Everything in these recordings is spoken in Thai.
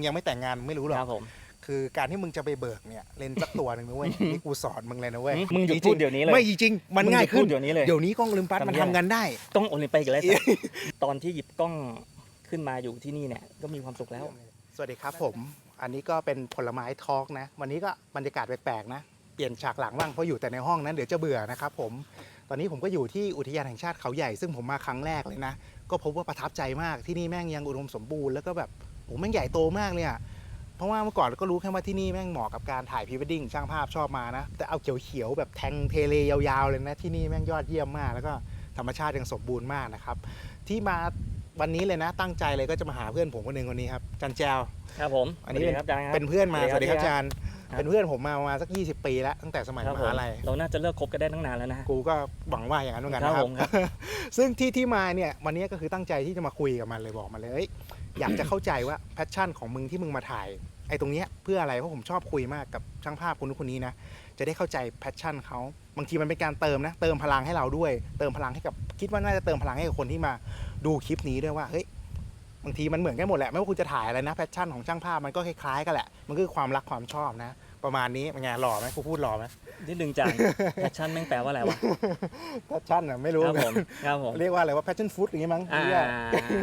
งยังไม่แต่งงานมึงไม่รู้หรอคกรับผม คือการที่มึงจะไปเบิกเนี่ยเลนส์สักตัวหนึ่งนะเว้ย นี่กูสอนมึงเลยนะเว้ยมึงหยุดจริพูดเดี๋ยวนี้เลยไม่จริงๆมันง่ายขึ้มึนงหยุดพูดเดี๋ยวนี้เลย เดี๋ยวนี้กล้องโอลิมปัสทำมันยังทำกันได้ กล้องโอลิมปิกแล้วสัตว์ตอนที่หยิบกล้องขึ้นมาอยู่ที่นี่เนี่ยก็มีความสุขแล้ว สวัสดีครับผม อันนี้ก็เป็นผลไม้ทอล์กนะ วันนี้ก็บรรยากาศแปลกๆนะ เปลี่ยนฉากหลังบ้างเพราะอยู่แต่ในห้องนั้นเดี๋ยวจะเบื่อนะครับผม ตอนนี้ผมก็อยู่ที่อุทยานแห่งชาติเขาใหญ่ซึ่งผมมาครั้งแรกเลยนะ ก็พบว่าประทับใจมากที่นี่แม่งยังอุดมสมบูรณ์แล้วก็แบบ โอ้แม่งใหญ่โตมากเลยอะเพราะว่าเมื่อก่อนเราก็รู้แค่ว่าที่นี่แม่งเหมาะกับการถ่ายพรีเวดดิ้งช่างภาพชอบมานะ แต่เอาเขียวๆแบบแทงเทเลยาวๆเลยนะที่นี่แม่งยอดเยี่ยมมากแล้วก็ธรรมชาติยังสมบูรณ์มากนะครับ ที่มาวันนี้เลยนะตั้งใจเลยก็จะมาหาเพื่อนผมคนหนึ่งคนนี้ครับจันแจวครับผมอันนี้สวัสดีครับอาจารย์ครับ เป็นเพื่อนมาสวัสดีครับอาจารย์ครับเป็นเพื่อนผมมาประมาณสัก 20 ปีแล้วตั้งแต่สมัยครับมผมหาลัย เราน่าจะเลิกคบกันได้ตั้งนานแล้วนะกูก็หวังว่าอย่างนั้นเหมือนกันนะคครัรับบผมครับ ซึ่งที่ที่มาเนี่ยวันนี้ก็คือตั้งใจที่จะมาคุยกับมันเลยบอกมันเลยเอ้ย อยากจะเข้าใจว่าแพชชั่นของมึงที่มึงมาถ่ายไอ้ตรงเนี้ยเพื่ออะไรเพราะผมชอบคุยมากกับช่างภาพคนนู้นคนนี้นะจะได้เข้าใจแพชชั่นเขาบางทีมันเป็นการเติมนะเติมพลังให้เราด้วย เติมพลังให้กับคิดว่าน่าจะเติมพลังให้กับคนที่มาดูคลิปนี้ด้วยว่าเฮ้ยบางทีมันเหมือนกันหมดแหละไม่ว่าคุณจะถ่ายอะไรนะแพชชั่นของช่างภาพมันก็คล้ายๆกันแหละมันคือความรักความชอบนะ ประมาณนี้เป็นไงหล่อไหมกูพูดหล่อไหม นิดนึงจานแพชชั่นแม่งแปลว่าอะไรวะ แพชชั่นอะไม่รู้ครับผมครับผม เรียกว่าอะไรว่า passion food อย่างงี้มั้งอ่าเหี้ย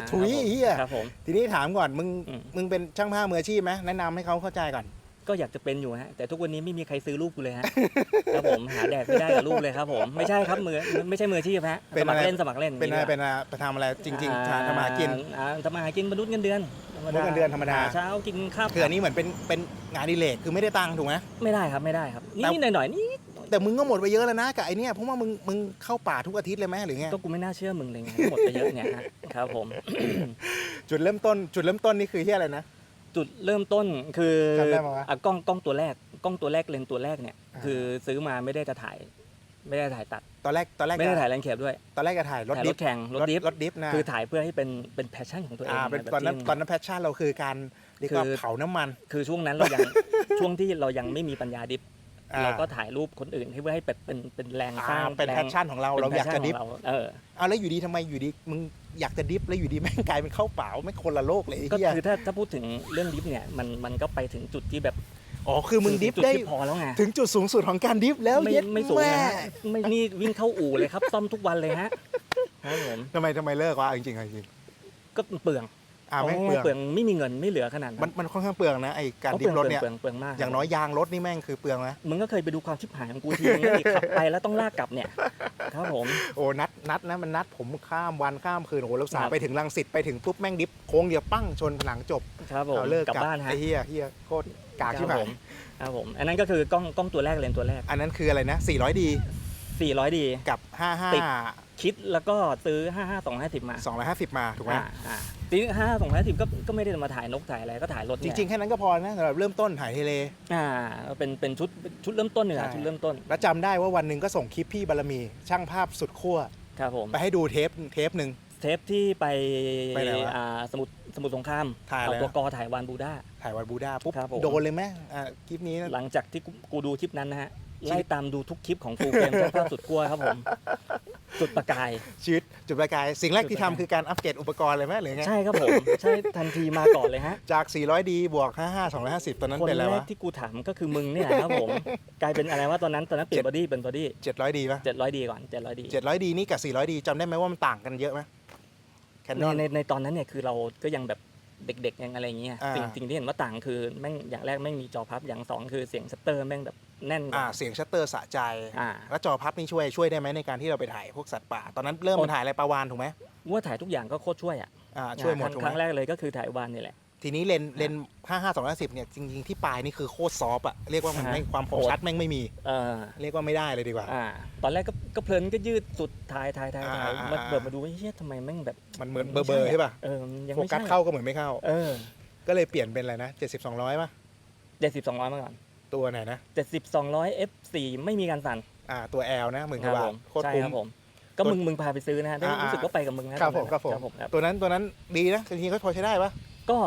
ถุยเหี้ยครับผม ทีนี้ถามก่อนมึงอืม มึงเป็นช่างภาพมืออาชีพไหมแนะนำให้เขาเข้าใจก่อน ก็อยากจะเป็นอยู่ฮะ แต่ทุกวันนี้ไม่มีใครซื้อรูปกูเลยฮะ ครับผมหาแดกไม่ได้กับรูปเลยครับผม ไม่ใช่ครับมือไม่ใช่มืออาชีพฮะเป็นสมัอะคไรรเล่นสมัครเล่นเป็นอะไรย่างเป็นอะไรไปทำอะไรจริงๆทำทำมาหากิน อ่าทำมาหากินมนุษย์เงินเดือนธรรมมนุษย์เงินเดือนธรรมดา หเช้ากินข้าวคืออันนี้เหมือนเป็นเป็น งานอดิเลกคือไม่ได้ตังค์ถูกไหม ไม่ได้ครับไม่ได้ครับแต่ นี่หน่อยๆนี่แต่มึงก็หมดไปเยอะแล้วนะกับไอเนี้ยเพราะว่ามึงมึงเข้าป่าทุกอาทิตย์เลยไหมหรือไงก็กูไม่น่าเชื่อมึงเลยไงหมดไปเยอะเนี่ยฮะครับผม จุดเริ่มต้นจุดเริ่มต้นนี่คือที่อะไรนะ จุดเริ่มต้นคือจำได้ปะวะอะกล้องกล้องตัวแรกกล้องตัวแรกเลนส์ตัวแรกเนี่ย อ่า คือซื้อมาไม่ได้จะถ่าย ไม่ได้ถ่ายตัด ตอนแรกตอนแรกไม่ได้จะถ่ายแลนด์แคปด้วยตอนแรกจะถ่ายรถถ่ายดิรฟถแข่งรถดิฟรถดิฟนะคือถ่ายเพื่อให้เป็นเป็นแพชชั่นของตัวเองอ่าเป็นแบบตอนนั้นที่ ตอนนั้นแพชชั่นเราคือการ เรียกว่าคือ เผาน้ำมัน คือช่วงนั้นเรายัง ช่วงที่เรายังไม่มีปัญญาดิฟอ่เราก็ถ่ายรูปคนอื่นให้เพื่อให้เป็นเป็นเป็นแรงสอ่าร้างเป็นแรแพงชชั่นของเราเราอยากจะดิฟป็น passion ของเราเออ เอาแล้วอยู่ดีทำไมอยู่ดีมึงอยากจะดิฟแล้วอยู่ดีแม่งกลายเป็นเข้าเปล่าไม่คนละโลกเลยไอ้ก็เหี้ยคือถ้าถ้าพูดถึงเรื่องดิฟเนี่ยมันมันก็ไปถึงจุดที่แบบอ๋อคือมึงดิฟจุได้ ที่พอแล้วไงถึงจุดสูงสุดของการดิฟแล้วไม่เย็ดไม่สูงแม่นะฮะไม่นี่วิ่งเข้าอู่เลยครับ ซ่อมทุกวันเลยฮะครับผมทำไมทำไมเลิกวะจริงๆจริงก็เปลืองๆ อ่าไม่งเปลือง เปลืองไม่มีเงินไม่เหลือขนาดมันมันค่อนข้างเปลืองนะไอการดิฟรถเนี่ย เปลืองเปลืองมากอย่างน้อยยางรถนี่แม่งคือเปลืองนะมึงก็เคยไปดูความชิบหายของกูทีนึงอีกขับไปแล้วต้องลากกลับเนี่ยครับผม โอ้นัดนัดนะมันนัดผมข้ามวันข้ามคืนโอ้โหแล้วสาคยรับไปถึงลังสิตไปถึงปุ๊บแม่งดิฟโค้งเดียวปั้งชนผนังจบครับผมเราเลิกกลับกลับบ้านฮะไอ้เฮียเฮียโคตรกากคใช่รับไหมผมครับผม อันนั้นก็คือกล้องกล้องตัวแรกเลนส์ตัวแรก อันนั้นคืออะไรนะ 400D 400ดี กับ ติด 55 คิดแล้วก็ซื้อ 55 250มา250 มาถูกไหมอ่าอ่า ซื้อ55 250ก็ก็ไม่ได้มาถ่ายนกถ่ายอะไรก็ถ่ายรถจเนี่ยริงๆ แค่นั้นก็พอนะสำหรับเริ่มต้นถ่ายเทเล อ่าเป็นเป็นชุดชุดเริ่มต้นเนี่ยใช่ ชุดเริ่มต้นแล้วจำได้ว่าวันหนึ่งก็ส่งคลิปพี่บารมี ช่างภาพสุดขั้วครับผม ไปให้ดูเทปเทปหนึ่ง เทปที่ไปไปไหนวะอ่าสมุทรสมุทรสงครามถ่ายอะไร เอตัวกอถ่ายวานบูด้า ถ่ายวันบูดาปุ๊บครับผม โดนเลยไหมอ่าคลิปนี้นะ หลังจากที่กูกูดูคลิปนั้นนะฮะชีวิต ไล่ตามดูทุกคลิปของฟูเกม ช่างภาพสุดขั้วครับผม จุดประกาย ชีวิตจุดประกาย สิ่งแรกที่จุดประกายทำคือการอัปเกรดอุปกรณ์เลยไหมหรือไง ใช่ครับผม ใช่ทันทีมาก่อนเลยฮะ จาก 400D บวก 55 250 ตอนนั้นคนเป็นอะไรแรวะกที่กูถามก็คือมึงเนี่ยครับผม กลายเป็นอะไรวะตอนนั้นตอนนั้นเปลี่ยนบอดี้เป็นบอดี้ 700D ป่ะเจ็ดร้อยดีก่อนเจ็ดร้อยดี 700D นี่กับ 400D จำได้ไหมว่ามันต่างกันเยอะไหมแคนในนอน ในในตอนนั้นเนี่ยคือเราก็ยังแบบเด็กๆยังอะไรอย่างเงี้ยอ่า สิ่งสิ่งที่เห็นว่าต่างคือแม่งอย่างแรกแม่งมีจอพับอย่างสองคือเสียงชัตเตอร์แม่งแบบ แน่นกอ่าว่าเสียงชัตเตอร์สะใจอ่า แล้วจอพับนี่ช่วยช่วยได้ไหมในการที่เราไปถ่ายพวกสัตว์ป่า ตอนนั้นเริ่มมาถ่ายอะไรปลาวานถูกไหมว่าถ่ายทุกอย่างก็โคตรช่วยอะอ่าช่วยหมดครั้งถูกคไหมรั้งแรกเลยก็คือถ่ายวานนี่แหละ ทีนี้เลนเลน55 250เนี่ยจริงๆที่ปลายนี่คือโคตรซอฟต์อะเรียกว่ามันอ่าไม่ความคมโหด ชัดแม่งไม่มี เออเรียกว่าไม่ได้เลยดีกว่า อ่า ตอนแรกก็ก็เพลินก็ยืดสุดถ่ายถ่ายถ่ายถ่ายอ่าอ่ามาอ่า เปิดมาดูว่าเฮ้ยทำไมแม่งแบบมันเหมือนเบอร์เบอร์ใช่ป่ะเออมันยังโฟไม่กัสใช่เข้าก็เหมือนไม่เข้า เออก็เลยเปลี่ยนเป็นอะไรนะ70 200ป่ะเจ็ดสิบสองร้อยมาก่อน ตัวไหนนะเจ็ดสิบสองร้อยเอฟสี่ไม่มีการสั่นอ่าตัว L นะหมื่นกครัว่าบบาผทมโคตรใช่คุ้ครับมผม ก็มึงมึงพาไปซื้อนะฮะได้อ่าอ่ารู้สึกว่าไปกับมึงนะครับผมครับผมครับผม ครับ ตัวนั้นตัวนั้นดีนะจริงๆก็พอใช้ได้ป่ะก็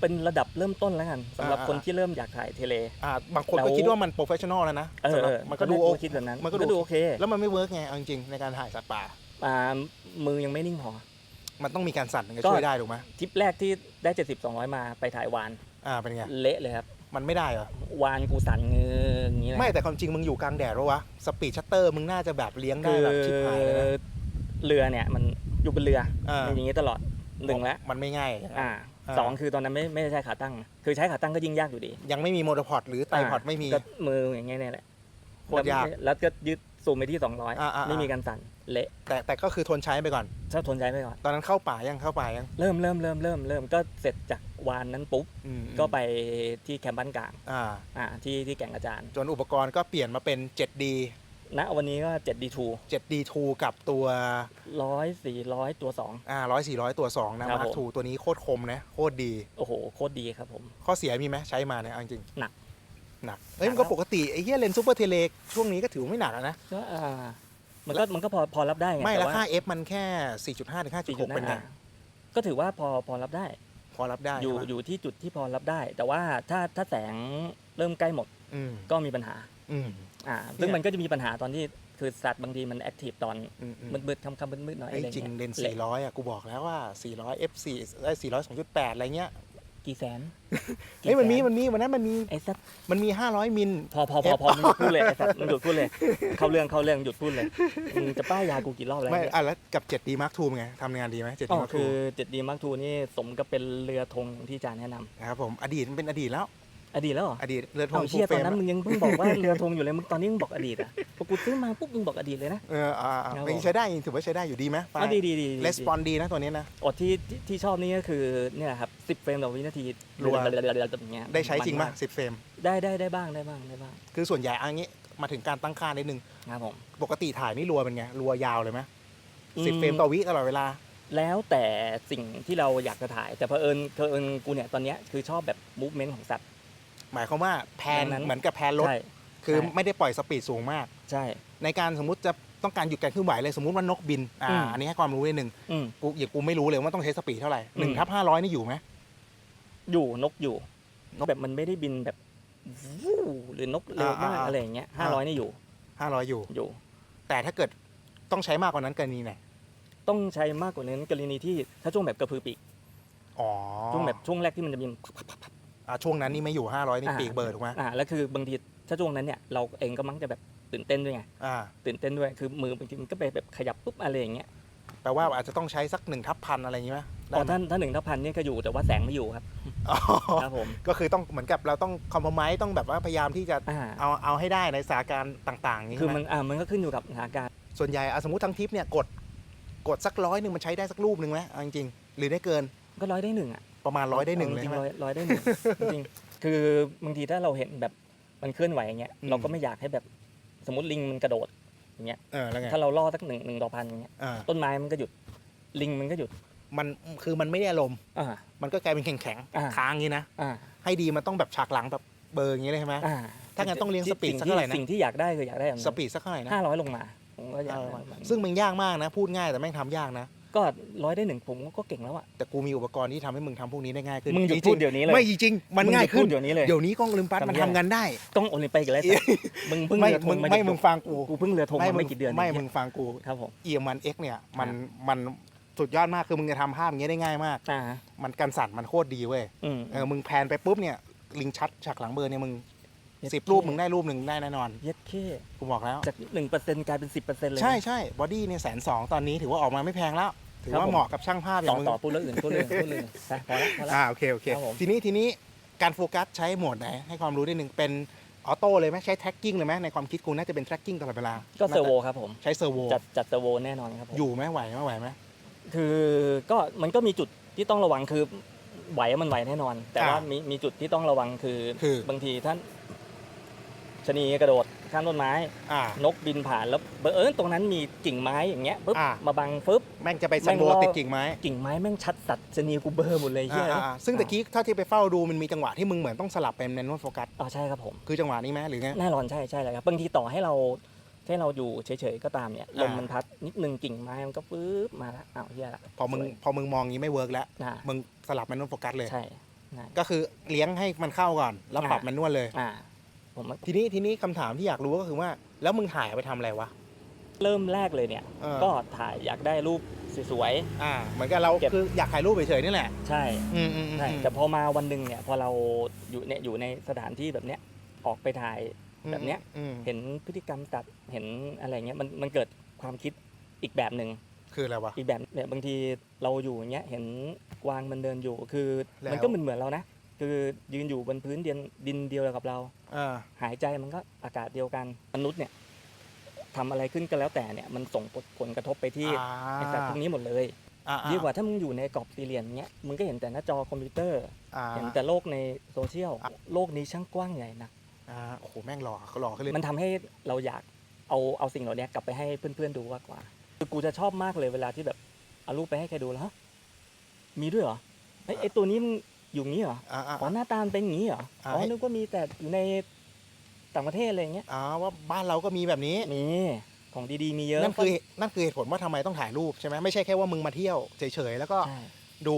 เป็นระดับเริ่มต้นแล้วกันสำหรับอ่า คนที่เริ่มอยากถ่ายเทเล อ่าบางคนแล้ก็วคิดว่ามันโปรเฟชชั่นอลแล้วนะเออสำหรับเออมันก็ดูโอน่าจะคิดแบบนั้นมันก็ดู โอเคแล้วมันไม่เวิร์กไงเอาจริงๆในการถ่ายสัตว์ป่า อ่ามือยังไม่นิ่งพอ มันต้องมีการสั่นถึงจะก็ ช่วยได้ถูกไหมทริปแรกที่ได้ 70 200 มาไปถ่ายวานอ่าเป็นไงเละเลยครับ มันไม่ได้เหรอ วานกูสั่นเงืออย่างนี้เลยไม่แต่ความจริงมึงอยู่กลางแดดหรอวะ สปีดชัตเตอร์มึงน่าจะแบบเลี้ยงได้คือแบบชิบหายเลยนะ เรือเนี่ยมันอยู่บนเรืออ่าอย่างนี้ตลอดหนึ่งแล้วมันไม่ง่ายอ่าอ่าสองคือตอนนั้นไม่ไม่ได้ใช้ขาตั้ง คือใช้ขาตั้งก็ยิ่งยากอยู่ดียังไม่มีโมโนพอดหรือไตพอดไม่มี ก็มืออย่างเงี้ยเนี่ยแหละโคตรยาก แล้วแล้วก็ยึด ซูมไปที่ อ่าอ่า200ไม่มีการสั่นเละแต่แต่ก็คือทนใช้ไปก่อนถ้าทนใจไปก่อน ตอนนั้นเข้าป่ายังเข้าป่ายังเริ่มเริ่มเริ่มเริ่มเริ่มก็เสร็จจากวานนั้นปุ๊บ อืมก็ไปที่แคมป์บ้านกลางอ่า อ่าที่ที่แก่งอาจารย์จนอุปกรณ์ก็เปลี่ยนมาเป็น 7D ณวันนี้ก็ 7D2 7D2 กับตัวร้อยสี่ร้อยตัว อ่าร้อยสี่ร้อยตัว 2 นะครับมาร์ผมทูตัวนี้โคตรคมนะ โคตรดี 2 โอ้โห โคตรดีครับผม ข้อเสียมีไหมใช้มาเนี่ยเอาจริงหนัก หนักเอ้ยหนักมันก็แล้วปกติไอ้เหี้ยเลนซูเปอร์เทเลช่วงนี้ก็ถือว่าไม่หนักอะนะ ก็อ่ามันก็มันก็พอพอรับได้ไงไม่แต่แล้วว่าค่า F มันแค่ 4.5ถึงสี่5.6จุดเป็นไงห้าก็ถือว่าพอพอรับได้ พอรับได้อยู่ใช่ปะอยู่ที่จุดที่พอรับได้ แต่ว่าถ้าถ้าแสงเริ่มใกล้หมดอืมก็มีปัญหาอืม อ่าซึ่งเนี่ย มันก็จะมีปัญหาตอนที่คือสัตว์บางทีมันแอคทีฟตอนอืมอืมมืดๆคำคำมืดๆหน่อยเอ้อะยไรจริงเงี้ยเลนละ400อะกูบอกแล้วว่า 400 F4 ได้400 2.8อะไรเงี้ย กี่แสนเฮ้ยมันมีกี่แสมันมีวันนั้นมันมีไอ้สัตว์มันมี500มิล พอพอพอพอมึงหยุดพูดเลยไอ้สัตว์มึงหยุดพูดเลยเข้าเรื่องเข้าเรื่องหยุดพูดเลยมึงจะป้ายยากูกี่รอบแล้วไม่เนี่ย อะแล้วกับ 7D Mark II เป็นไงทำงานดีไหม 7D อ๋อ Mark คือ II 7 d Mark II นี่สมกับเป็นเรือธงที่อาจารย์แนะนำนะครับผมอดีตมันเป็นอดีตแล้ว อดีตแล้วเหรออดีตเรือธเอางเชี่ยฟูลตอนเฟรมนั้นมึงยังเพิ่งบอกว่าเรือธงอยู่เลยมึงตอนนี้มึงบอกอดีตอะพอกูซื้อมาปุ๊บมึงบอกอดีตเลยนะเอออ่าอ่าครับไม่ผมใช้ได้ถือว่าใช้ได้อยู่ดีไหมอ๋อดีดีดีレスปอนดีนะตัวนี้นะอ๋อที่ที่ที่ชอบนี่ก็คือเนี่ยครับ10เฟรมต่อวินาทีรัวอย่างเงี้ยได้ใช้จริงมัป่ะนมากสิบเฟรมได้ได้ได้บ้างได้บ้างได้บ้าง คือส่วนใหญ่อันนี้มาถึงการตั้งค่านิดนึงครับผมปกติถ่ายนี่รัวเป็นไงรัวยาวเลยไหมสิบอืมเฟรมต่อวิตลอดเวลา แล้วแต่สิ่งที่เราอยากจะถ่าย แต่เผอิญเผอิญกูเนี่ยตอนเนี้ยคือชอบแบบมูฟเมนต์ของสัตว์ หมายความว่าแพนดังนั้นเหมือนกับแพนรถ ใช่ คือใช่ ไม่ได้ปล่อยสปีดสูงมาก ใช่ ในการสมมติจะต้องการหยุดการเคลื่อนไหวเลยสมมติว่านกบินอ่าอืม อันนี้ให้ความรู้นิดนึงอืม กูอย่างกูไม่รู้เลยว่าต้องใช้สปีดเท่าไหร่หนึ่งอืม ทับห้าร้อยนี่อยู่ไหม อยู่นกอยู่นกแบบมันไม่ได้บินแบบวู้หรือนกเร็วมากอ่าอ่า อะไรอย่างเงี้ยห้าร้อยนี่อยู่ห้าร้อยอยู่ อยู่ แต่ถ้าเกิดต้องใช้มากกว่านั้นกรณีไหนต้องใช้มากกว่านั้นกรณีที่ถ้าช่วงแบบกระพือปีกอ๋อช่วงแบบช่วงแรกที่มันจะบิน อ่าช่วงนั้นนี่ไม่อยู่ห้าร้อยนี่อ่า ปีกเบิร์ดถูกไหมอ่าแล้วคือบางทีถ้าช่วงนั้นเนี่ยเราเองก็มักจะแบบตื่นเต้นด้วยไงอ่าตื่นเต้นด้วยคือมือบางทีมันก็ไปแบบขยับปุ๊บอะไรอย่างเงี้ยแปลว่าอาจจะต้องใช้สักหนึ่งทับพันอะไรอย่างงี้ไหมได้อ๋อไหมท่านถ้าหนึ่งทับพันเนี่ยก็อยู่แต่ว่าแสงไม่อยู่ครับอ๋อครับผมก็คือต้องเหมือนกับเราต้องคอมเพลมไมต้องแบบว่าพยายามที่จะอ่าเอาเอาให้ได้ในสถานการณ์ต่างๆอย่างนี้คือใช่ไหมันอ่ามันก็ขึ้นอยู่กับสถานการณ์ ส่วนใหญ่อะสมมติทั้งทริปเนี่ยกดกดสักร้อยหนึ่งมันใช้ได้สักรูปหนึ่งไหมเอาจริงๆหรือได้เกิน ก็ร้อยได้หนึ่งอะ ประมาณร้อยได้หนึ่งเลยจริใช่งไหม ร้อยร้อยได้หนึ่งจริงคือบางทีถ้าเราเห็นแบบมันเคลื่อนไหวอย่างเงี้ยอืม เราก็ไม่อยากให้แบบสมมติลิงมันกระโดดอย่างเงี้ยเออแล้วไงถ้าเราล่อสักหนึ่งหนึ่งต่อพันอย่างเงี้ยอ่าต้นไม้มันก็หยุดลิงมันก็หยุดมันคือมันไม่ได้อารมณ์อ่า มันก็กลายเป็นแข็งแข็งๆอ่า ค้างอย่างนี้นะ อ่าให้ดีมันต้องแบบฉากหลังแบบเบอร์อย่างนี้เลยใช่ไหม อ่าถ้างั้นต้องเลี้ยงสปีดสิ่สักเท่าไหร่นะ สิ่งที่อยากได้คืออยากได้แบบสปีดสักเท่าไหร่นะห้าร้อยลงมาผมก็อยากเอได้อประมาณนั้นซึ่งมันยากมากนะ พูดง่ายแต่แม่งทำยากนะ ก็ร้อยได้หนึ่งผมก็เก่งแล้วอะ แต่กูมีอุปกรณ์ที่ทำให้มึงทำพวกนี้ได้ง่ายขึ้นมึงหยุดจริพูดเดี๋ยวนี้เลย ไม่จริงๆมันง่ายขึ้นงหดพูดเดี๋ยวนี้เลย เดี๋ยวนี้กล้องลืมปัดมันทำยากทำงานได้ ต้องโอลิมปิกแล้วแต่มึงเพิ่งไม่เรือธมึงงมาไม่จากมึงฟังกูกูเพิ่งเรือธงมามึไม่งกี่เดือนไม่เองมึงฟังกูครับผมเอียมันเอ็กเนี่ยมันมันสุดยอดมากคือมึงจะทำภาพอย่างเงี้ยได้ง่ายมาก อ่ามันกันสั่นมันโคตรดีเว้ยอืม เออมึงแพนไปปุ๊บเนี่ยลิงชัดฉากหลังเบอร์เนี่ยมึงเย็ดสิบเข้รูปมึงได้รูปหนึ่งได้แน่นอนเย็ดเข้กูบอกแล้ว จากหนึ่งเปอร์เซ็นต์กลายเป็นสิบเปอร์เซ็นต์เลยนะใช่ใช่บอดี้เนี่ยแสนสองตอนนี้ถือว่าออกมาไม่แพงแล้ว ถือครับว่าผมเหมาะกับช่างภาพอต่ย่าองมึงต่อพูดเรื่องอื่นพูดเรื่องอื่นพูดเรื่องอื่นไปพอละพอละ อ่าโอเคโอเคครับผม ทีนี้ทีนี้การโฟกัสใช้โหมดไหนให้ความรู้นิดนึงเป็นออโต้เลยไหมใช้ tracking เลยไหมในความคิดกูน่าจะเป็น tracking ตลอดเวลาก็เซอร์โวครับผมใช้เซอร์โวจัดจัดเซอร์โวแน่นอนครับผม อยู่ไหมไหวไหมไหวไหม คือก็มันก็มีจุดที่ต้องระวังคือไหวมันไหวแน่นอน แต่ว่าอ่ามีมีมีจุดที่ต้องระวังคือ คือบางทีท่านชะนีกระโดด ข้ามต้นไม้ อ่า นกบินผ่านแล้วเบอเอิญตรงนั้นมีกิ่งไม้อย่างเงี้ยปุ๊บอ่ามาบังปุ๊บ แม่งจะไปซันโบแม่งรอ ติดกิ่งไม้กิ่งไม้แม่งชัดสัตว์ชะนีกูเบลอร์หมดเลยเฮียอ่าอ่าซึ่งตะกี้เท่าที่ไปเฝ้าดูมันมีจังหวะที่มึงเหมือนต้องสลับเป็นแมนนวลโฟกัสอ๋อใช่ครับผม คือจังหวะนี้ไหมหรือไง แน่นอนใช่ใช่เลยครับบางทีต่อให้เราให้เราอยู่เฉยๆก็ตามเนี่ยลมอ่ามัมันพัดนิดนึงกิ่งไม้มันก็ปึ๊บมาละอ้าวเฮียละพอมึงสวยพอมึงมองงี้ไม่เวิร์กแล้ว อ่ามึงสลับแมนนวลโฟกัสเลยใช่ใช่ ก็คือเลี้ยงให้มันเข้าก่อน แล้วปรับอ่า แมนนวลเลย อ่า ผมว่าทีนี้ทีนี้คำถามที่อยากรู้ก็คือว่า แล้วมึงถ่ายเอาไปทำอะไรวะเริ่มแรกเลยเนี่ย เออก็ถ่ายอยากได้รูปสวย อ่าเหมือนกับเราเก็บ คืออยากถ่ายรูปเฉยๆนี่แหละ ๆใช่อืมอืมอืมใช่แต่พอมาวันหนึ่งเนี่ยพอเราอยู่เนี่ยอยู่ในสถานที่แบบเนี้ยออกไปถ่าย แบบเนี้ย อืมเห็นพฤติกรรมสัตว์เห็นอะไรเงี้ยมันมันเกิดความคิดอีกแบบหนึ่งคืออะไรวะ อีกแบบเนี่ยบางทีเราอยู่อย่างเงี้ยเห็นกวางมันเดินอยู่คือ แล้ว มันก็เหมือนเหมือนเรานะ คือยืนอยู่บนพื้นดินดินเดียวกับเรา อ่า หายใจมันก็อากาศเดียวกันมนุษย์เนี่ยทำอะไรขึ้นก็แล้วแต่เนี่ยมันส่งผลผลกระทบไปที่อ่า ไอสัตว์พวกนี้หมดเลยอ่าดีกว่าถ้ามึงอยู่ในกรอบสี่เหลี่ยมเงี้ยมึงก็เห็นแต่หน้าจอคอมพิวเตอร์อ่าเห็นแต่โลกในโซเชียลโลกนี้ช่างกว้างใหญ่นะอ่าโอ้โหแม่งหล่อเขาหล่อขึ้นเลยมันทำให้เราอยากเอาเอาสิ่งเหล่านี้กลับไปให้เพื่อนๆดูมากกว่าคือกูจะชอบมากเลยเวลาที่แบบเอารูปไปให้ใครดูแล้วฮะมีด้วยเหรอเฮ้ยไอตัวนี้มึง อยู่งี้เหรออ่าอ่าอ๋อหน้าตามันเป็นอย่างงี้เหรออ่าอ๋อให้นึกว่ามีแต่อยู่ในต่างประเทศอะไรอย่างเงี้ยอ่าว่าบ้านเราก็มีแบบนี้มีของดีๆมีเยอะนั่นคือนั่นคือเหตุผลว่าทำไมต้องถ่ายรูปใช่ไหมไม่ใช่แค่ว่ามึงมาเที่ยวเฉยๆแล้วก็ใช่ดู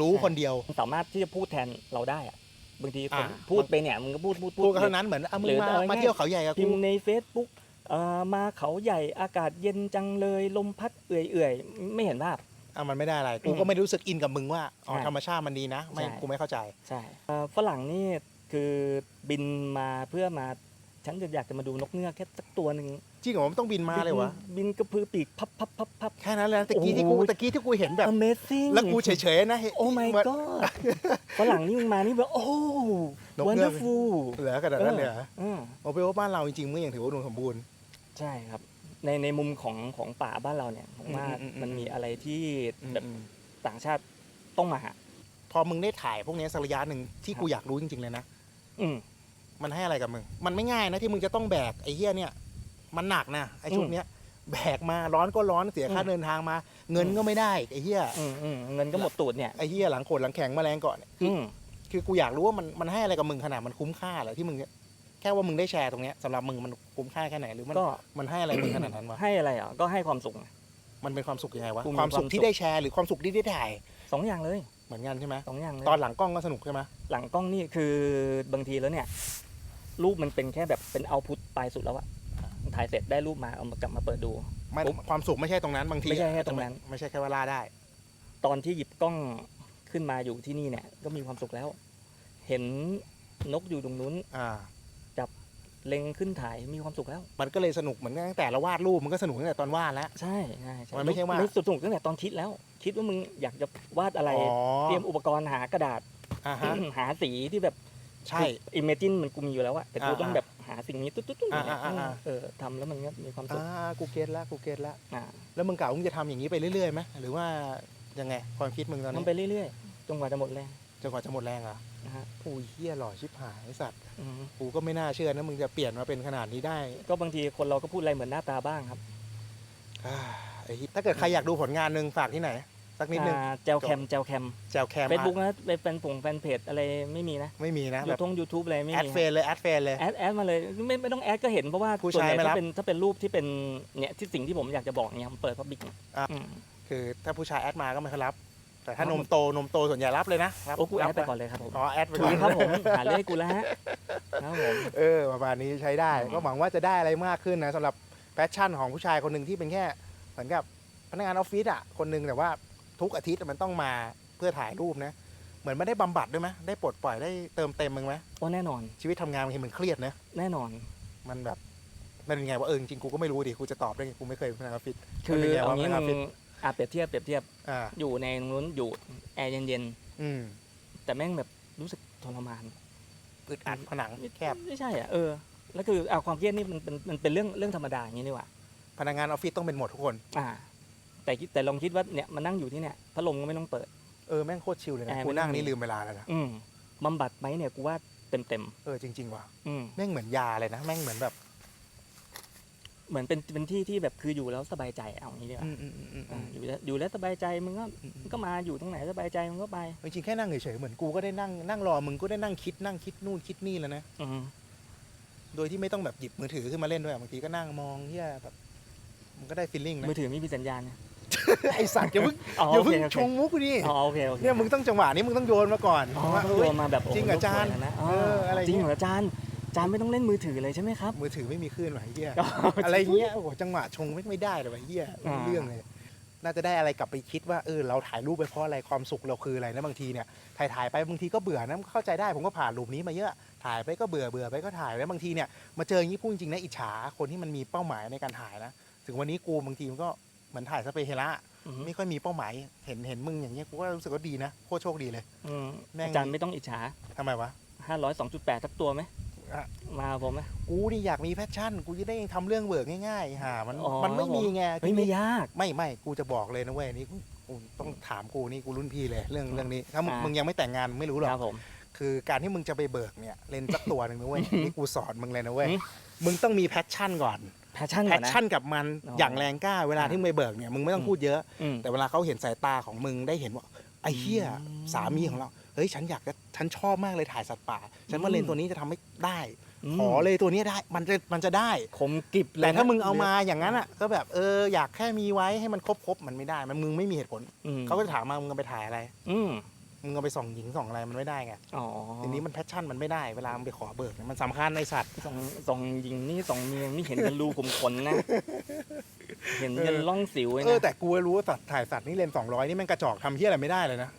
รู้คนเดียวมันสามารถที่จะพูดแทนเราได้อะบางทีคนอ่าพูดไปเนี่ยมึงก็พูดพูดพูดกันเท่านั้นเหมือนอะมึหงรือมาเอาง่ายๆมาเที่ยวเขาใหญ่กับพิกูมพ์ใน Facebook เอ่อมาเขาใหญ่อากาศเย็นจังเลยลมพัดเอื่อยๆไม่เห็นภาพ อะมันไม่ได้อะไรอืกูมก็ไม่รู้สึกอินกับมึงว่าอ๋อใช่ธรรมชาติมันดีนะ ไม่ใช่ กูไม่เข้าใจ ใช่เอ่อฝรั่งนี่คือบินมาเพื่อมาฉันจะอยากจะมาดูนกเงือกแค่สักตัวหนึ่งจริงเหรอมันต้องบินมาเลยวะ บินบินกระพือปีกพับพับพับพับ แค่นั้นแหละตะกี้ที่กูโอ้โหตะกี้ที่กูเห็นแบบ Amazing แล้วกูเฉยๆนะเฮ้ยโอ้ my เหมือน god ฝรั่งนี่มึงมานี่แบบโอ้ นกเงือก wonderful เหลือขนาดนั้นเลยเหรออืมโอเปโอบ้านเราจริงๆมันยังถือว่าอุดมสมบูรณ์ ใช่ครับ ในในมุมของของป่าบ้านเราเนี่ยผมว่าอืมอืมอืม มันมีอะไรที่แบบอืมต่างชาติต้องมาหา พอมึงได้ถ่ายพวกนี้สักระยะหนึ่งที่ครับกูอยากรู้จริงๆเลยนะ อืม มันให้อะไรกับมึง มันไม่ง่ายนะที่มึงจะต้องแบกไอ้เหี้ยเนี่ย มันหนักนะไอ้ชุดเนี้ยแบกมาร้อนก็ร้อนเสียค่าอืม เดินทางมา เงินก็ไม่ได้ไอ้เหี้ยอืมอืมเงินก็หมดตูดเนี่ยไอ้เหี้ยหลังโขดหลังแข็งแมาแรงก่อนเนี่ยคืออือมคือกูอยากรู้ว่ามันมันให้อะไรกับมึงขนาดมันคุ้มค่าเหรอที่มึง แค่ว่ามึงได้แชร์ตรงเนี้ยสำหรับมึงมันคุ้มค่าแค่ไหนหรือมันก็ มันให้อะไรมึงขนาดนั้นวะให้อะไรอะก็ให้ความสุข มันเป็นความสุขยังไงวะกูมีความสุขความที่สุขได้แชร์หรือความสุขที่ได้ถ่ายสองอย่างเลย เหมือนกันใช่ไหมสองอย่างเลยตอนหลังกล้องก็สนุกใช่ไหมหลังกล้องนี่คือบางทีแล้วเนี่ย รูปมันเป็นแค่แบบเป็นเอาพุตปลายสุดแล้วอะถ่ายเสร็จได้รูปมาเอามากลับมาเปิดดูมันปุ๊บความสุขไม่ใช่ตรงนั้นบางทีไม่ใช่แค่ตรงนั้นไม่ใช่แค่ว่าล่าได้ ตอนที่หยิบกล้องขึ้นมาอยู่ที่นี่เนี่ย ก็มีความสุขแล้ว เห็นนกอยู่ตรงนู้นอ่า เล็งขึ้นถ่ายมีความสุขแล้ว มันก็เลยสนุกเหมือนตั้งแต่เราวาดรูปมันก็สนุกตั้งแต่ตอนวาดแล้ว ใช่ใช่ใช่มันไม่ใช่ว่าสนุกตั้งแต่ตอนคิดแล้ว คิดว่ามึงอยากจะวาดอะไร อ๋อเตรียมอุปกรณ์หากระดาษ อ่าฮะ หาสีที่แบบใช่ อิมเมจินมันกูมีอยู่แล้วอะแต่กูอ่าต้องแบบหาสิ่งนี้ตุ๊ดตุ๊ดตุ๊ดอ่าอ่าอ่าอ่าเออทำแล้วมันก็มีความสุขอ่ากูเก็ตแล้วกูเก็ตแล้วอ่าแล้วมึงกล่าวว่ามึงจะทำอย่างนี้ไปเรื่อยๆไหมหรือว่ายังไงความคิดมึงตอนมันนี้ไปเรื่อยๆจนกว่าจะหมดแรง จนกว่าจะหมดแรงเหรอะนะฮะโอ้ยเฮียหล่อชิบหายไอ้สัตว์อืมกูก็ไม่น่าเชื่อนะมึงจะเปลี่ยนมาเป็นขนาดนี้ได้ก็บางทีคนเราก็พูดอะไรเหมือนหน้าตาบ้างครับอ่าไอ้เหี้ยถ้าเกิดใครอยากดูผลงานหนึ่งฝากที่ไหน สักนิดนึงอ่าแจวแคมแจวแคมแจวแคมเฟซบุ๊กนะเป็นแฟนผงแฟนเพจอะไรไม่มีนะไม่มีนะยูแบบทงยูทูบอะไรไม่แอดมีเฟนเลยแอดเฟนเลย แอดแอดมาเลยไม่ไม่ต้องแอดก็เห็นเพราะว่าผู้ส่วนชายใหญ่ไม่รับถ้าเป็นถ้าเป็นรูปที่เป็นเนี่ยที่สิ่งที่ผมอยากจะบอกเนี่ยผมเปิดพับบิกอะอืมคือถ้าผู้ชายแอดมาก็ไม่ค่อยรับ แต่ถ้าครับนมโตนมโตส่วนใหญ่รับเลยนะรับโอ้กูแอดไปรับก่อนเลยครับผมอ๋อแอดไปถูก่กอนครับผมหาเรื่องให้กูแล้วฮะครับผม เออประมาณนี้ใช้ได้ อืม ก็หวังว่าจะได้อะไรมากขึ้นนะสำหรับแพชชั่นของผู้ชายคนหนึ่งที่เป็นแค่เหมือนกับพนักงานออฟฟิศอะคนหนึ่งแต่ว่าทุกอาทิตย์มันต้องมาเพื่อถ่ายรูปนะ เหมือนไม่ได้บำบัดด้วยไหมได้ปลดปล่อยได้เติมเต็มมึงไหมโอ้แน่นอนชีวิตทำงานบางทีมันเครียดนะ แน่นอน มันแบบมันเป็นไงว่าเออจริงๆกูก็ไม่รู้ดิกูจะตอบได้ไงกูไม่เคยเป็นพนักงานออฟฟิศ คือมันเป็นไงวะเอางี้มันมึเป็นง อะเปรียบเทียบเปรียบเทียบอ่าอยู่ในตรงนู้นอยู่แอร์เย็นอืมๆแต่แม่งแบบรู้สึกทรมาน อึดอัดผนังแคบ ไม่ใช่อะเออแล้วคือเอาความเครียดนี่มันเป็นมันเป็นเรื่องเรื่องธรรมดาอย่างนี้นี่หว่า พนักงานออฟฟิศต้องเป็นหมดทุกคน อ่า แต่คิดแต่ลองคิดว่าเนี่ยมานั่งอยู่ที่เนี่ยพัดลมก็ไม่ต้องเปิด เออ แม่งโคตรชิลเลยนะแอร์กูนั่งไม่ต้องมี นี่ลืมเวลาแล้วนะ อืมบำบัดไหมเนี่ยกูว่าเต็มเต็มเออ จริง ๆ ว่ะๆอืม แม่งเหมือนยาเลยนะ แม่งเหมือนแบบ เหมือนเป็นเป็นที่ที่แบบคืออยู่แล้วสบายใจเอาอย่างนี้ดีกว่าอืมอืมอืมอืมอ่าอยู่แล้วอยู่แล้วสบายใจมึงก็มึงก็มาอยู่ตรงไหนสบายใจมึงก็ไปจริงๆแค่นั่งเฉยๆเหมือนกูก็ได้นั่งนั่งรอมึงก็ได้นั่งคิดนั่งคิดนู่นคิดนี่แล้วนะ อืมโดยที่ไม่ต้องแบบหยิบมือถือขึ้นมาเล่นด้วยบางทีก็นั่งมองเฮียแบบ มันก็ได้ฟีลลิ่งนะ มื อถือไม่มีสัญญาณนะไอสัตว์อย่าเพิ่งอ๋ออย่าโอเพิ่เคงโอเคชงมุกกูดิ อ๋อโอเคโอเคเนี่ยมึงต้องจังหวะนี้มึงต้องโยนมาก่อนอ๋อว่าต้องเอ้โยยนมาแบบโโหจริงเหรออาจารย์สวยแล้วนะเอออะไร จริงเงี้ยเหรออาจารย์อา จารย์ไม่ต้องเล่นมือถือเลยใช่ไหมครับ มือถือไม่มีคลื่นว่ะไอ้เฮียอ๋ออะไรเงี้ยโอ้โหจังหวะชงไม่ไม่ได้เลยวะไอ้เฮียอ่าเรื่องเลย น่าจะได้อะไรกลับไปคิดว่าเออเราถ่ายรูปไปเพราะอะไรความสุขเราคืออะไรนะบางทีเนี่ยถ่ายถ่ายไปบางทีก็เบื่อนะเข้าใจได้ผมก็ผ่านรูปนี้มาเยอะถ่ายไปก็เบื่อเบื่อไปก็ถ่ายแล้วบางทีเนี่ยมาเจออย่างนี้พูดจริงๆนะอิจฉาคนที่มันมีเป้าหมายในการถ่ายนะถึงวันนี้กูบางทีมันก็เหมือนถ่ายสเปเฮระอืมไม่ค่อยมีเป้าหมายเห็นเห็นมึงอย่างเงี้ยกูก็รู้สึกว่าดีนะโคตรโชคดีเลยอืมแม่งอาจารย์ไม่ต้องอิจฉาทำไมวะห้าร้อยสองจุดแปดสักตัวไหม อะมาผมไหมกูนี่อยากมีแพชชั่น กูจะได้ทำเรื่องเวิร์กง่ายๆหามันอ๋อ มันไม่มีไงเฮ้ยไม่ยาก ไม่ไม่กูจะบอกเลยนะเว้ยนี่กูกูต้องถามกูนี่กูรุ่นพี่เลยเรื่องเรื่องนี้ถ้ามึงอ่ามึ มึงยังไม่แต่งงานมึงไม่รู้หรอก ครับผม คือการที่มึงจะไปเบิกเนี่ยเลนส์สักตัวหนึ่งนะเว้ยนี่กูสอนมึงเลยนะเว้ยอืม มึงต้องมีแพชชั่นก่อนแพชชั่นแพก่อชนนะ ชั่นกับมันอ๋อออย่างแรงกล้าเวลาที่มึงไปเบิกเนี่ยมึงไม่ต้องอืมพูดเยอะ อืม แต่เวลาเขาเห็นสายตาของมึงได้เห็นว่าไอ้เหี้ยอืมสามีของเรา เฮ้ยฉันอยากจะฉันชอบมากเลยถ่ายสัตว์ป่า ฉันว่าเลนส์ตัวนี้จะทำให้ได้มขอเลยตัวนี้ได้มันจะมันจะได้คมกริบเลยแต่นะถ้ามึงเอามาอย่างนั้นอะก็แบบเอออยากแค่มีไว้ให้มันครบครบๆมันไม่ได้ มันมึงไม่มีเหตุผลอืมเขาก็จะถามมามึงเอาไปถ่ายอะไร อืมมึงเอาไปส่องหญิงส่องอะไรมันไม่ได้ไงอ๋อทีนี้มันแพชชั่นมันไม่ได้เวลามึงไปขอเบิกเนี่ยมันสำคัญในสัตว์สองสองยิงนี่สองเมียนี่เห็นกันรูขุมขนนะ เห็นกันล่องสิวเลยเออนะแต่กูรู้ว่าสัตว์ถ่ายสัตว์นี่เลนสองร้อยนี่แมันกระจอกทำเที่ยอะไรไม่ได้เลยนะ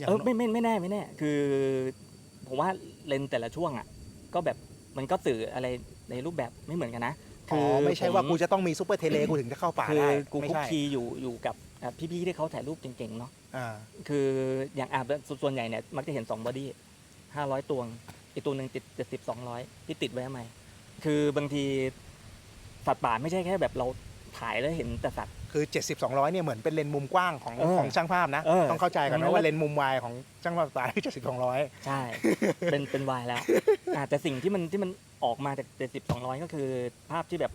อย่างเออไม่ไม่ไม่แน่ไม่แน่ คือ ผมว่าเลนส์แต่ละช่วงอะ ก็แบบมันก็สื่ออะไรในรูปแบบไม่เหมือนกันนะอ๋อไม่ใช่ว่าผกูจะต้องมีซูเปอร์เทเลกูถึงจะเข้าป่าคือได้กูไม่คุกใช่คีอยู่อยู่กับอะพี่ๆที่เขาถ่ายรูปเก่งๆเนาะอ่าคืออย่างอะส่วนใหญ่เนี่ยมักจะเห็นสองบอดี้ห้าร้อยตัวอีกตัวหนึ่งติดเจ็ดสิบสองร้อยที่ติดไว้ทำไมคือบางทีสัตว์ป่าไม่ใช่แค่แบบเราถ่ายแล้วเห็นแต่สัตว์ คือ 70 200เนี่ยเหมือนเป็นเลนส์มุมกว้างของเออของช่างภาพนะ เออต้องเข้าใจก่อนแล้นะวว่าเลนส์มุมวายของช่างภาพสไตล์70 200 ใช่ เป็นเป็นวายแล้วอะแต่สิ่งที่มันที่มันออกมาจากเจ็ดสิบสองร้อยก็คือภาพที่แบบ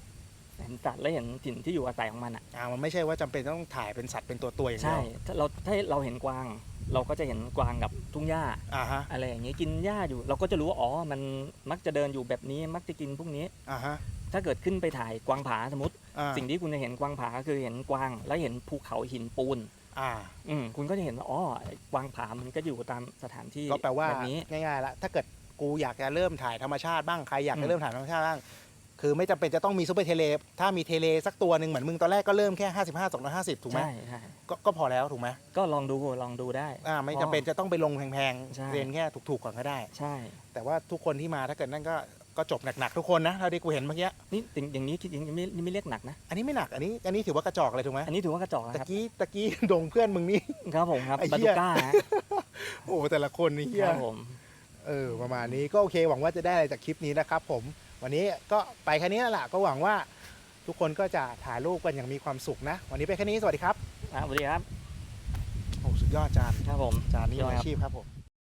เห็นสัตว์และเห็นถิ่นที่อยู่อาศัยของมันอะ อ่ามันไม่ใช่ว่าจำเป็นต้องถ่ายเป็นสัตว์เป็นตัวตัวๆอย่างเดีใช่ยวถ้าเราถ้าเราเห็นกวาง เราก็จะเห็นกวางกับทุ่งหญ้า อ่าฮะอะไรอย่างเงี้ยกินหญ้าอยู่ เราก็จะรู้ว่าอ๋อมันมักจะเดินอยู่แบบนี้มักจะกินพวกนี้ อ่าฮะถ้าเกิดขึ้นไปถ่ายกวางผาสมมติ อ่า สิ่งที่คุณจะเห็นกวางผาก็คือเห็นกวาง แล้วเห็นภูเขาหินปูน อ่า อืมคุณก็จะเห็นว่าอ๋อไอ้กวางผามันก็อยู่ตามสถานที่ก็แปลว่าแบบนี้ ง่ายๆละถ้าเกิดกูอยากจะเริ่มถ่ายธรรมชาติบ้างใครอยากอืจะม เริ่มถ่ายธรรมชาติบ้างคือไม่จำเป็นจะต้องมีซูเปอร์เทเลถ้ามีเทเลสักตัวหนึ่งเหมือนมึงตอนแรกก็เริ่มแค่ 55 250 ถูกไหมใช่ใช่ก็ก็พอแล้วถูกไหมก็ลองดูลองดูได้ อ่าไม่จำเป็นจะต้องไปลงแพงใช่ ๆเรียนแค่ถูกๆก่อนก็ได้ ใช่ แต่ว่าทุกคนที่มาถ้าเกิดนั่นก็ ก็จบหนักๆทุกคนนะเท่าที่กูเห็นเมื่อกี้นี่อย่างอย่างนี้คิดอย่างนี้ไม่นี่ไม่เรียกหนักนะ อันนี้ไม่หนักอันนี้อันนี้ถือว่ากระจอกเลยถูกไหมอันนี้ถือว่ากระจอกตะนะครับกี้ตะกี้ ดงเพื่อนมึงนี่ ครับผมครับไอ้บาเหี้ตูยก้าฮะโอ้แต่ละคนนี่เฮียครับผมเออประมาณนี้ก็โอเคหวังว่าจะได้อะไรจากคลิปนี้นะครับผมวันนี้ก็ไปแค่นี้แล้วล่ะก็หวังว่าทุกคนก็จะถ่ายรูปกันอย่างมีความสุขนะ วันนี้ไปแค่นี้สวัสดีครับอะสวัสดีครับโอ้สุดยอดจานครับผมจานนี้ยอดอาครับชีพครับผม